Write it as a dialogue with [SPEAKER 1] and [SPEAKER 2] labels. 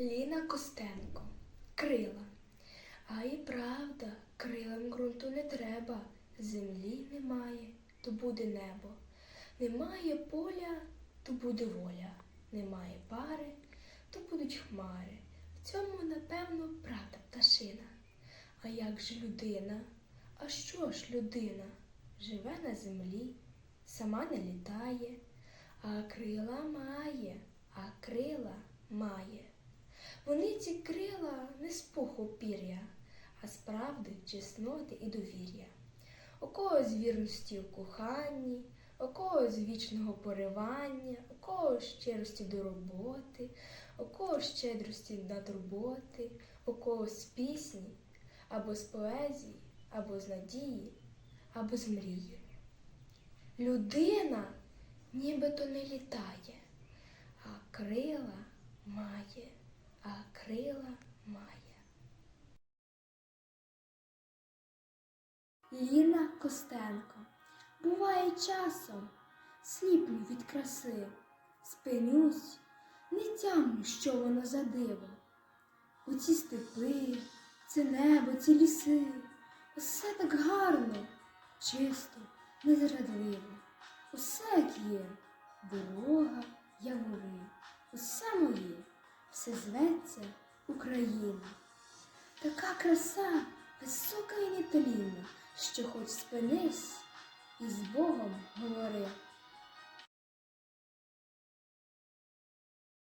[SPEAKER 1] Ліна Костенко. Крила. А і правда, крилам ґрунту не треба. Землі немає, то буде небо. Немає поля, то буде воля. Немає пари, то будуть хмари. В цьому, напевно, правда пташина. А як же людина? А що ж людина? Живе на землі, сама не літає, а крила має, а крила має. Вони ці крила не з пуху пір'я, а з правди, чесноти і довір'я. У когось вірності у коханні, у когось вічного поривання, у когось щирості до роботи, у когось щедрості на турботи, у когось з пісні, або з поезії, або з надії, або з мрії. Людина нібито не літає, а крила має, крила має. Ліна Костенко. Буває часом, сліплю від краси, спинюсь, не тямлю, що воно за диво. Оці степи, це небо, ці ліси, усе так гарно, чисто, незрадливо. Усе як є, дорога, явори, усе все зветься Україна. Така краса висока і нетолінна, що хоч спинись і з Богом говори.